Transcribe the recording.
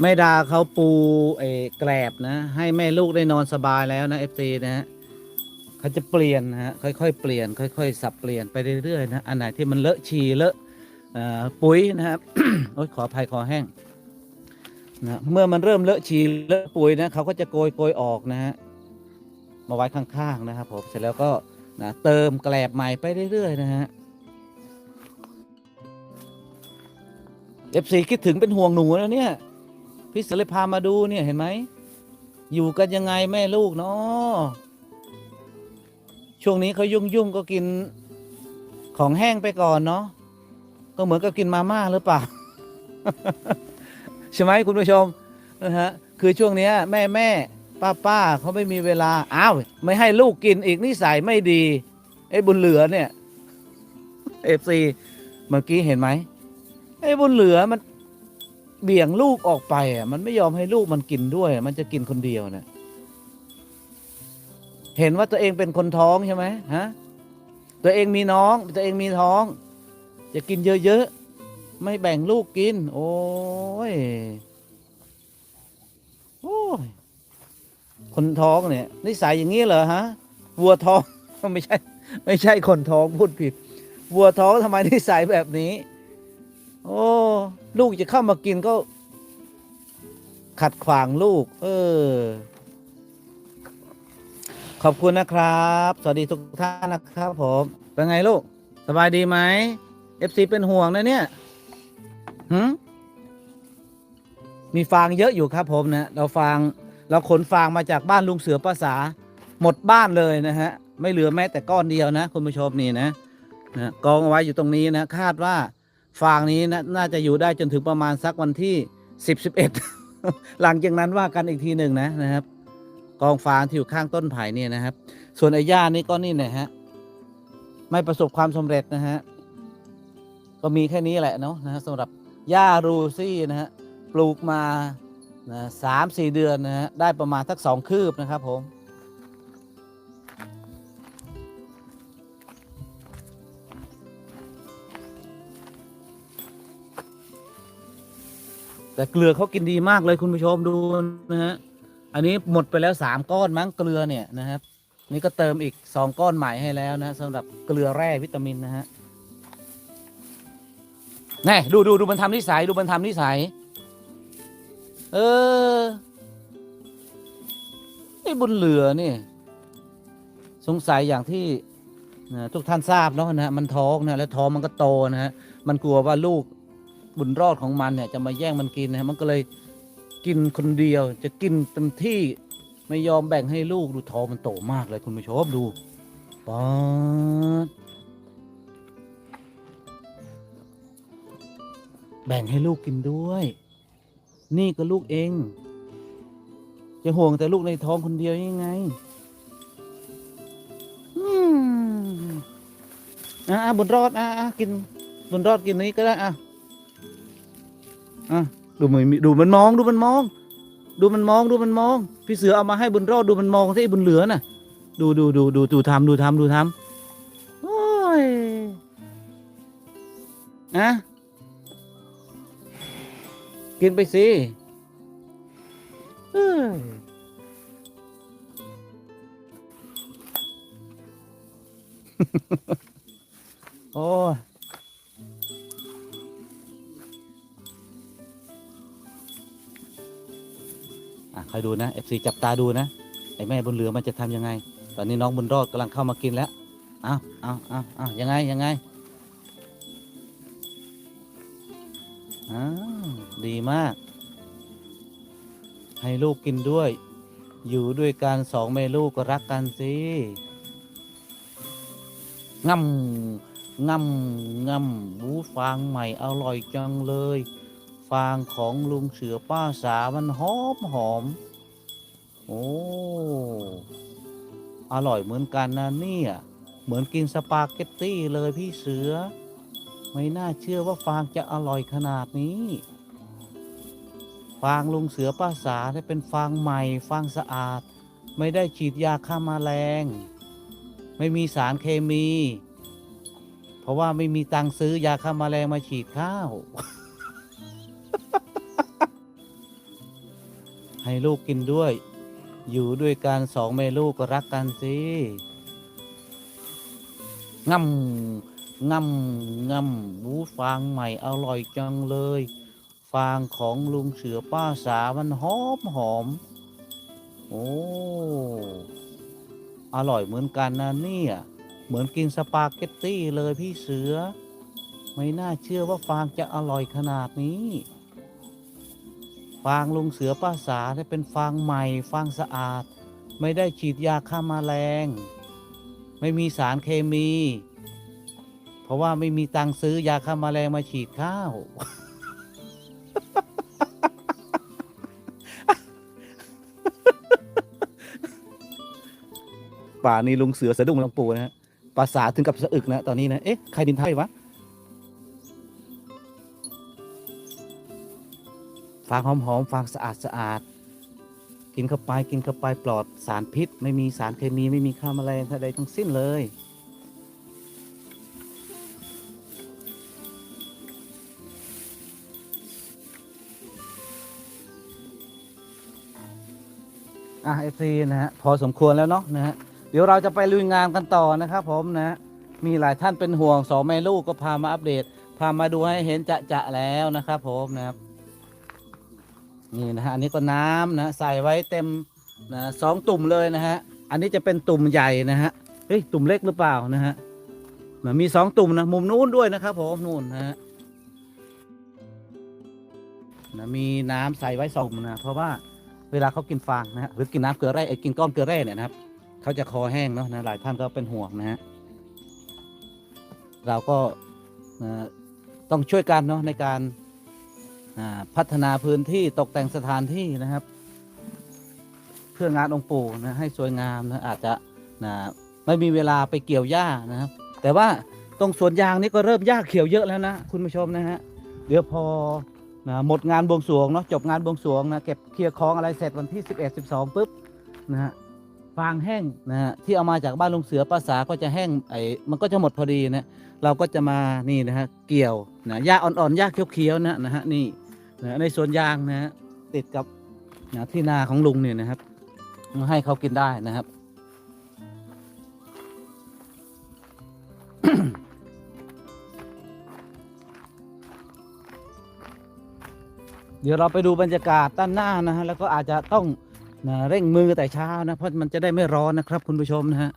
แม่ดาเขาปูเอแกลบนะ ให้แม่ลูกได้นอนสบายแล้วนะเอฟซีนะฮะเขาจะเปลี่ยนนะฮะค่อยๆเปลี่ยน ค่อยๆ สับเปลี่ยนไปเรื่อยๆนะอันไหนที่มันเลอะฉี่เลอะปุ๋ยนะครับโอ๊ยขออภัยคอแห้งนะเมื่อมันเริ่มเลอะฉี่เลอะปุ๋ยนะเขาก็จะโกยโกยออกนะฮะมาไว้ข้างๆนะครับผมเสร็จแล้วก็นะเติมแกลบใหม่ไปเรื่อยๆนะฮะเอฟซีคิดถึงเป็นห่วงหนูแล้วเนี่ย พี่เสเลยพามาดูเนี่ยเห็นไหม อยู่กันยังไงแม่ลูกเนาะช่วงนี้เขายุ่งยุ่งๆก็กินของแห้งไปก่อนเนาะก็เหมือนกับกินมาม่าหรือเปล่าใช่ไหมคุณผู้ชมนะฮะคือช่วงนี้แม่แม่ป้าป้าเขาไม่มีเวลาอ้าวไม่ให้ลูกกินอีกนิสัยไม่ดีไอ้บุญเหลือเนี่ยเอฟซีเมื่อกี้เห็นไหมไอ้บุญเหลือมัน เบี่ยงลูกออกไปอะมันไม่ยอมให้ลูกมันกินด้วย มันจะกินคนเดียวนะเห็นว่าตัวเองเป็นคนท้องใช่ไหมฮะตัวเองมีน้อง ตัวเองมีท้อง จะกินเยอะๆไม่แบ่งลูกกิน โอ้ยโอ้ยคนท้องเนี่ยนิสัยอย่างนี้เหรอฮะวัวท้องไม่ใช่ ไม่ใช่คนท้องพูดผิด วัวท้องทำไมนิสัยแบบนี้ โอ้ลูกจะเข้ามากินก็ ขัดขวางลูก เออ ขอบคุณนะครับ สวัสดีทุกท่านนะครับผมเป็นไงลูก สบายดีไหม FC เป็นห่วงนะเนี่ยหืมมีฟางเยอะอยู่ครับผมนะเราฟางเราขนฟางมาจากบ้านลุงเสือภาษา หมดบ้านเลยนะฮะ ไม่เหลือแม้แต่ก้อนเดียวนะ คุณผู้ชมนี่นะนะกองเอาไว้อยู่ตรงนี้นะ คาดว่า ฟางนี้นะน่าจะอยู่ได้จนถึงประมาณสักวันที่สิบสิบเอ็ดหลังจากนั้นว่ากันอีกทีหนึ่งนะนะครับ กองฟางที่อยู่ข้างต้นไผ่เนี่ยนะครับ ส่วนไอ้หญ้านี่ก็นี่นะฮะไม่ประสบความสำเร็จนะฮะก็มีแค่นี้แหละเนาะนะฮะสำหรับหญ้ารูซี่นะฮะปลูกมาสามสี่เดือนนะฮะได้ประมาณสักสองคืบนะครับผม แต่เกลือเขากินดีมากเลยคุณผู้ชมดูนะฮะอันนี้หมดไปแล้วสามก้อนมั้งเกลือเนี่ยนะครับ นี่ก็เติมอีกสองก้อนใหม่ให้แล้วนะสำหรับเกลือแร่วิตามินนะฮะแน่ดูดูดูมันทำนิสัยดูมันทำนิสัย เออไอ้บุญเหลือนี่ สงสัยอย่างที่นะทุกท่านทราบเนาะนะฮะมันท้องนะแล้วท้องมันก็โตนะฮะมันกลัวว่าลูก บุญรอดของมันเนี่ยจะมาแย่งมันกินนะมันก็เลยกินคนเดียว จะกินเต็มที่ไม่ยอมแบ่งให้ลูกดูทองมันโตมากเลยคุณผู้ชมดูป๊าดแบ่งให้ลูกกินด้วย นี่ก็ลูกเอง จะห่วงแต่ลูกในท้องคนเดียวยังไงอืมอะอะบุญรอดอะอะกินบุญรอดกินนี้ก็ได้อะ อะดูมันดูมันมองดูมันมอง ดูมันมองดูมันมอง พี่เสือเอามาให้บุญรอดดูมันมองที่บุญเหลือน่ะ ดูดูดูดูดูทำดูทำดูทำโอ้ยอะกินไปสิเอ้ยโอ้ อะคอยดูนะ FC จับตาดูนะไอแม่บนเรือมันจะทำยังไง ตอนนี้น้องบุญรอดกำลังเข้ามากินแล้วอ้าวอ้าวอ้าวอ้าวยังไงยังไงอ้าวดีมาก ให้ลูกกินด้วย อยู่ด้วยกันสองแม่ลูกก็รักกันสิงำงำงำบูฟางใหม่อร่อยจังเลย ฟางของลุงเสือป้าสามันหอมหอม โอ้ อร่อยเหมือนกันนะเนี่ย เหมือนกินสปาเกตตี้เลยพี่เสือ ไม่น่าเชื่อว่าฟางจะอร่อยขนาดนี้ ฟางลุงเสือป้าสาเนี่ยเป็นฟางใหม่ ฟางสะอาด ไม่ได้ฉีดยาฆ่ามาแมลง ไม่มีสารเคมี เพราะว่าไม่มีตังซื้อยาฆ่ามาแมลงมาฉีดข้าว ให้ลูกกินด้วย อยู่ด้วยกันสองแม่ลูกก็รักกันสิงำงำงำวูฟางใหม่อร่อยจังเลย ฟางของลุงเสือป้าสามันหอมหอม โอ้ อร่อยเหมือนกันนะเนี่ย เหมือนกินสปาเกตตี้เลยพี่เสือ ไม่น่าเชื่อว่าฟางจะอร่อยขนาดนี้ ฟางลุงเสือป้าสาได้เป็นฟางใหม่ ฟางสะอาด ไม่ได้ฉีดยาฆ่ามาแมลง ไม่มีสารเคมี เพราะว่าไม่มีตังซื้อยาฆ่ามาแมลงมาฉีดข้าว ป่านี้ลุงเสือสะดุ้งลงปู่นะฮะภาษาถึงกับสะอึกนะ ตอนนี้นะ เอ๊ะ ใครดินไทยวะ ฟางหอมๆฟางสะอาดสะอาด กินเข้าไปกินเข้าไปปลอดสารพิษ ไม่มีสารเคมีไม่มีค่าแมลงอะไรทั้งสิ้นเลยอะเอฟซีนะฮะพอสมควรแล้วเนาะนะฮะเดี๋ยวเราจะไปลุยงานกันต่อนะครับผมนะมีหลายท่านเป็นห่วงสองแม่ลูกก็พามาอัปเดต พามาดูให้เห็นจะจะแล้วนะครับผมนะครับ นี่นะฮะอันนี้ก็น้ำนะใส่ไว้เต็มนะสองตุ่มเลยนะฮะ อันนี้จะเป็นตุ่มใหญ่นะฮะเฮ้ยตุ่มเล็กหรือเปล่านะฮะนมีสองตุ่มนะมุมนู้นด้วยนะครับผมนู่นนะฮะนะมีน้ำใส่ไว้สองนะเพราะว่าเวลาเขากินฟางนะฮะหรือกินน้ำเกลือแร่ไอ้กินก้อนเกลือแร่เนี่ยนะครับเขาจะคอแห้งเนาะนะหลายท่านก็เป็นห่วงนะฮะเราก็ต้องช่วยกันเนาะในการ พัฒนาพื้นที่ตกแต่งสถานที่นะครับ เพื่องานองค์ปู่นะให้สวยงามนะอาจจะนะไม่มีเวลาไปเกี่ยวหญ้านะครับ แต่ว่าตรงสวนยางนี่ก็เริ่มหญ้าเขียวเยอะแล้วนะคุณผู้ชมนะฮะเดี๋ยวพอนะหมดงานบวงสรวงเนาะจบงานบวงสรวงนะเก็บเคลียร์ของอะไรเสร็จวันที่ 11 12ปุ๊บนะฮะฟางแห้งนะฮะที่เอามาจากบ้านลุงเสือภาษาก็จะแห้งไอ้มันก็จะหมดพอดีนะเราก็จะมานี่นะฮะเกี่ยวนะหญ้าอ่อนๆหญ้าเขียวๆนะนะฮะนี่ นะในสวนยางนะฮะติดกับนะที่นาของลุงเนี่ยนะครับมาให้เขากินได้นะครับ เดี๋ยวเราไปดูบรรยากาศด้านหน้านะฮะแล้วก็อาจจะต้องนะเร่งมือแต่เช้านะเพราะมันจะได้ไม่ร้อนนะครับคุณผู้ชมนะฮะ